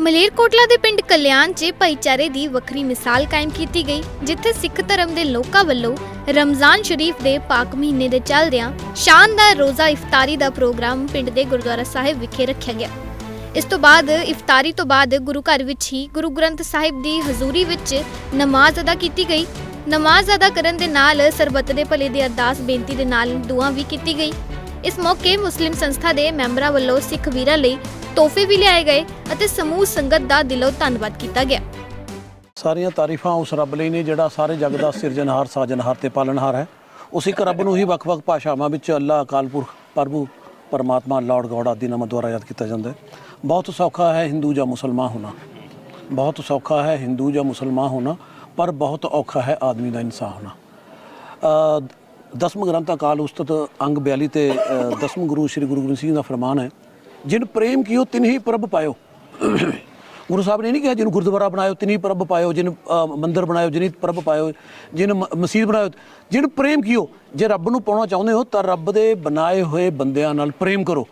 ਮਲੇਰਕੋਟਲਾ ਦੇ ਪਿੰਡ ਕਲਿਆਣ 'ਚ ਭਾਈਚਾਰੇ ਦੀ ਵੱਖਰੀ ਮਿਸਾਲ ਕਾਇਮ ਕੀਤੀ ਗਈ, ਜਿੱਥੇ ਸਿੱਖ ਧਰਮ ਦੇ ਲੋਕਾਂ ਵੱਲੋਂ ਰਮਜ਼ਾਨ ਸ਼ਰੀਫ ਦੇ ਪਾਕ ਮਹੀਨੇ ਦੇ ਚੱਲਦਿਆਂ ਸ਼ਾਨਦਾਰ ਰੋਜ਼ਾ ਇਫਤਾਰੀ ਦਾ ਪ੍ਰੋਗਰਾਮ ਪਿੰਡ ਦੇ ਗੁਰਦੁਆਰਾ ਸਾਹਿਬ ਵਿਖੇ ਰੱਖਿਆ ਗਿਆ। ਇਸ ਤੋਂ ਬਾਅਦ ਇਫਤਾਰੀ ਤੋਂ ਬਾਅਦ ਗੁਰੂ ਘਰ ਵਿੱਚ ਹੀ ਗੁਰੂ ਗ੍ਰੰਥ ਸਾਹਿਬ ਦੀ ਹਜ਼ੂਰੀ ਵਿੱਚ ਨਮਾਜ਼ ਅਦਾ ਕੀਤੀ ਗਈ। ਨਮਾਜ਼ ਅਦਾ ਕਰਨ ਦੇ ਨਾਲ ਸਰਬੱਤ ਦੇ ਭਲੇ ਦੀ ਅਰਦਾਸ ਬੇਨਤੀ ਦੇ ਨਾਲ ਦੁਆ ਵੀ ਕੀਤੀ ਗਈ। ਇਸ ਮੌਕੇ ਮੁਸਲਿਮ ਸੰਸਥਾ ਦੇ ਮੈਂਬਰਾਂ ਵੱਲੋਂ ਸਿੱਖ ਵੀਰਾਂ ਲਈ ਤੋਹਫੇ ਵੀ ਲਿਆਏ ਗਏ ਅਤੇ ਸਮੂਹ ਸੰਗਤ ਦਾ ਦਿਲੋਂ ਧੰਨਵਾਦ ਕੀਤਾ ਗਿਆ। ਸਾਰੀਆਂ ਤਾਰੀਫਾਂ ਉਸ ਰੱਬ ਲਈ ਨੇ ਜਿਹੜਾ ਸਾਰੇ ਜਗ ਦਾ ਸਿਰਜਣਹਾਰ, ਸਾਜਣਹਾਰ ਤੇ ਪਾਲਣਹਾਰ ਹੈ। ਉਸ ਇੱਕ ਰੱਬ ਨੂੰ ਹੀ ਵੱਖ-ਵੱਖ ਭਾਸ਼ਾਵਾਂ ਵਿੱਚ ਅੱਲਾ, ਅਕਾਲ ਪੁਰਖ, ਪ੍ਰਭੂ, ਪਰਮਾਤਮਾ, ਲਾਰਡ ਗੋਡ ਆਦਿ ਨਾਮਾਂ ਦੁਆਰਾ ਯਾਦ ਕੀਤਾ ਜਾਂਦਾ ਹੈ। ਬਹੁਤ ਸੌਖਾ ਹੈ ਹਿੰਦੂ ਜਾਂ ਮੁਸਲਮਾਨ ਹੋਣਾ। ਬਹੁਤ ਸੌਖਾ ਹੈ ਹਿੰਦੂ ਜਾਂ ਮੁਸਲਮਾਨ ਹੋਣਾ, ਪਰ ਬਹੁਤ ਔਖਾ ਹੈ ਆਦਮੀ ਦਾ ਇਨਸਾਨ ਹੋਣਾ। ਦਸਮ ਗ੍ਰੰਥ ਅਕਾਲ ਉਸਤਤ ਅੰਗ 42 ਤੇ ਅ, ਦਸਮ ਗੁਰੂ ਸ੍ਰੀ ਗੁਰੂ ਗੋਬਿੰਦ ਸਿੰਘ ਦਾ ਫਰਮਾਨ ਹੈ ਜਿਨ ਪ੍ਰੇਮ ਕੀਓ ਤਿਨਹੀ ਪ੍ਰਭ ਪਾਇਓ। ਗੁਰੂ ਸਾਹਿਬ ਨੇ ਨਹੀਂ ਕਿਹਾ ਜਿਹਨੂੰ ਗੁਰਦੁਆਰਾ ਬਣਾਇਓ ਤਿਨੀ ਪ੍ਰਭ ਪਾਇਓ ਜਿਨ ਅ, ਮੰਦਿਰ ਬਣਾਇਓ ਜਿਨੀ ਪ੍ਰਭ ਪਾਇਓ ਜਿਨ ਮ- ਮਸਜਿਦ ਬਣਾਇਓ। ਜਿਨ ਪ੍ਰੇਮ ਕੀਓ ਜੇ ਰੱਬ ਨੂੰ ਪਾਉਣਾ ਚਾਹੁੰਦੇ ਹੋ ਤਾਂ ਰੱਬ ਦੇ ਬਣਾਏ ਹੋਏ ਬੰਦਿਆਂ ਨਾਲ ਪ੍ਰੇਮ ਕਰੋ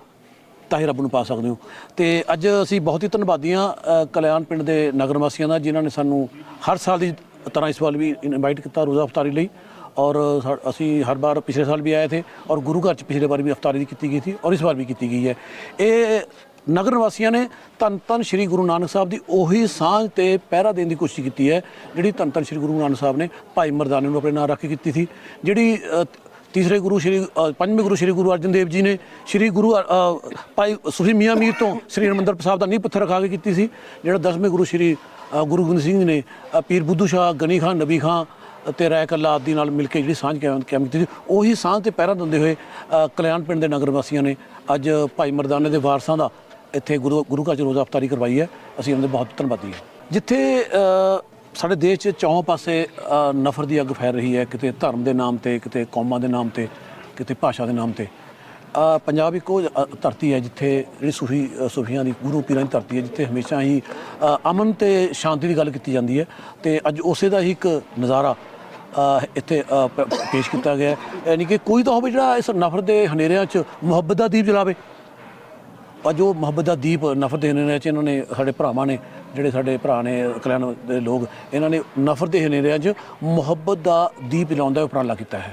ਤਾਂ ਹੀ ਰੱਬ ਨੂੰ ਪਾ ਸਕਦੇ ਹੋ। ਤੇ ਅੱਜ ਅਸੀਂ ਬਹੁਤ ਹੀ ਧੰਨਵਾਦੀ ਹਾਂ ਕਲਿਆਣ ਪਿੰਡ ਦੇ ਨਗਰ ਵਾਸੀਆਂ ਦਾ ਜਿਨ੍ਹਾਂ ਨੇ ਸਾਨੂੰ ਹਰ ਸਾਲ ਦੀ ਤਰ੍ਹਾਂ ਇਸ ਵਾਰ ਵੀ ਇਨਵਾਈਟ ਕੀਤਾ ਰੋਜ਼ਾ ਅਫਤਾਰੀ ਲਈ। ਔਰ ਸਾ- ਅਸੀਂ ਹਰ ਵਾਰ ਪਿਛਲੇ ਸਾਲ ਵੀ ਆਏ ਥੇ ਔਰ ਗੁਰੂ ਘਰ ਚ ਪਿਛਲੇ ਵਾਰ ਵੀ ਅਫਤਾਰੀ ਕੀਤੀ ਗਈ ਸੀ ਔਰ ਇਸ ਵਾਰ ਵੀ ਕੀਤੀ ਗਈ ਹੈ। ਇਹ ਨਗਰ ਵਾਸੀਆਂ ਨੇ ਧੰਨ ਧੰਨ ਸ੍ਰੀ ਗੁਰੂ ਨਾਨਕ ਸਾਹਿਬ ਦੀ ਉਹੀ ਸਾਂਝ ਤੇ ਪਹਿਰਾ ਦੇਣ ਦੀ ਕੋਸ਼ਿਸ਼ ਕੀਤੀ ਹੈ, ਜਿਹੜੀ ਧੰਨ ਧੰਨ ਸ੍ਰੀ ਗੁਰੂ ਨਾਨਕ ਸਾਹਿਬ ਨੇ ਭਾਈ ਮਰਦਾਨੇ ਨੂੰ ਆਪਣੇ ਨਾਂ ਰੱਖ ਕੇ ਕੀਤੀ ਸੀ, ਜਿਹੜੀ ਤੀਸਰੇ ਗੁਰੂ ਸ਼੍ਰੀ ਪੰਜਵੇਂ ਗੁਰੂ ਸ਼੍ਰੀ ਗੁਰੂ ਅਰਜਨ ਦੇਵ ਜੀ ਨੇ ਸ਼੍ਰੀ ਗੁਰੂ ਭਾਈ ਸੁਖੀ ਮੀਆਂ ਮੀਰ ਤੋਂ ਸ੍ਰੀ ਹਰਿਮੰਦਰ ਸਾਹਿਬ ਦਾ ਨੀਂਹ ਪੱਥਰ ਰਖਾ ਕੇ ਕੀਤੀ ਸੀ, ਜਿਹੜਾ ਦਸਵੇਂ ਗੁਰੂ ਸ਼੍ਰੀ ਗੁਰੂ ਗੋਬਿੰਦ ਸਿੰਘ ਜੀ ਨੇ ਪੀਰ ਬੁੱਧੂ ਸ਼ਾਹ, ਗਨੀ ਖਾਨ, ਨਬੀ ਖਾਨ ਤੇ ਰਾਏ ਕੱਲਾ ਆਦਿ ਨਾਲ ਮਿਲ ਕੇ ਜਿਹੜੀ ਸਾਂਝ ਕਾਇਮ ਕਾਇਮ ਕੀਤੀ ਸੀ, ਉਹੀ ਸਾਂਝ ਤੇ ਪਹਿਰਾ ਦਿੰਦੇ ਹੋਏ ਕਲਿਆਣ ਪਿੰਡ ਦੇ ਨਗਰ ਵਾਸੀਆਂ ਨੇ ਅੱਜ ਭਾਈ ਮਰਦਾਨੇ ਦੇ ਵਾਰਸਾਂ ਦਾ ਇੱਥੇ ਗੁਰੂ ਗੁਰੂ ਘਰ ਚ ਰੋਜ਼ਾ ਅਫਤਾਰੀ ਕਰਵਾਈ ਹੈ। ਅਸੀਂ ਉਹਨਾਂ ਦੇ ਬਹੁਤ ਧੰਨਵਾਦੀ ਹਾਂ। ਜਿੱਥੇ ਸਾਡੇ ਦੇਸ਼ 'ਚ ਚੌਂ ਪਾਸੇ ਨਫ਼ਰ ਦੀ ਅੱਗ ਫੈਲ ਰਹੀ ਹੈ, ਕਿਤੇ ਧਰਮ ਦੇ ਨਾਮ ਤੇ, ਕਿਤੇ ਕੌਮਾਂ ਦੇ ਨਾਮ ਤੇ, ਕਿਤੇ ਭਾਸ਼ਾ ਦੇ ਨਾਮ ਤੇ। ਪੰਜਾਬ ਇੱਕ ਉਹ ਧਰਤੀ ਹੈ ਜਿੱਥੇ ਜਿਹੜੀ ਸੂਫੀ ਸੂਫੀਆਂ ਦੀ, ਗੁਰੂ ਪੀਰਾਂ ਦੀ ਧਰਤੀ ਹੈ, ਜਿੱਥੇ ਹਮੇਸ਼ਾ ਹੀ ਅਮਨ ਤੇ ਸ਼ਾਂਤੀ ਦੀ ਗੱਲ ਕੀਤੀ ਜਾਂਦੀ ਹੈ। ਤੇ ਅੱਜ ਉਸੇ ਦਾ ਹੀ ਇੱਕ ਨਜ਼ਾਰਾ ਇੱਥੇ ਪ- ਪੇਸ਼ ਕੀਤਾ ਗਿਆ ਯਾਨੀ ਕਿ ਕੋਈ ਤਾਂ ਹੋਵੇ ਜਿਹੜਾ ਇਸ ਨਫ਼ਰਤ ਦੇ ਹਨੇਰਿਆਂ 'ਚ ਮੁਹੱਬਤ ਦਾ ਦੀਪ ਜਲਾਵੇ। ਅੱਜ ਉਹ ਮੁਹੱਬਤ ਦਾ ਦੀਪ ਨਫ਼ਰਤ ਦੇ ਹਨੇਰਿਆਂ 'ਚ ਇਹਨਾਂ ਨੇ, ਸਾਡੇ ਭਰਾਵਾਂ ਨੇ, ਜਿਹੜੇ ਸਾਡੇ ਭਰਾ ਨੇ, ਕਲਿਆਣ ਦੇ ਲੋਕ, ਇਹਨਾਂ ਨੇ ਨਫ਼ਰਤ ਦੇ ਹਨੇਰਿਆਂ 'ਚ ਮੁਹੱਬਤ ਦਾ ਦੀਪ ਜਲਾਉਣ ਦਾ ਉਪਰਾਲਾ ਕੀਤਾ ਹੈ।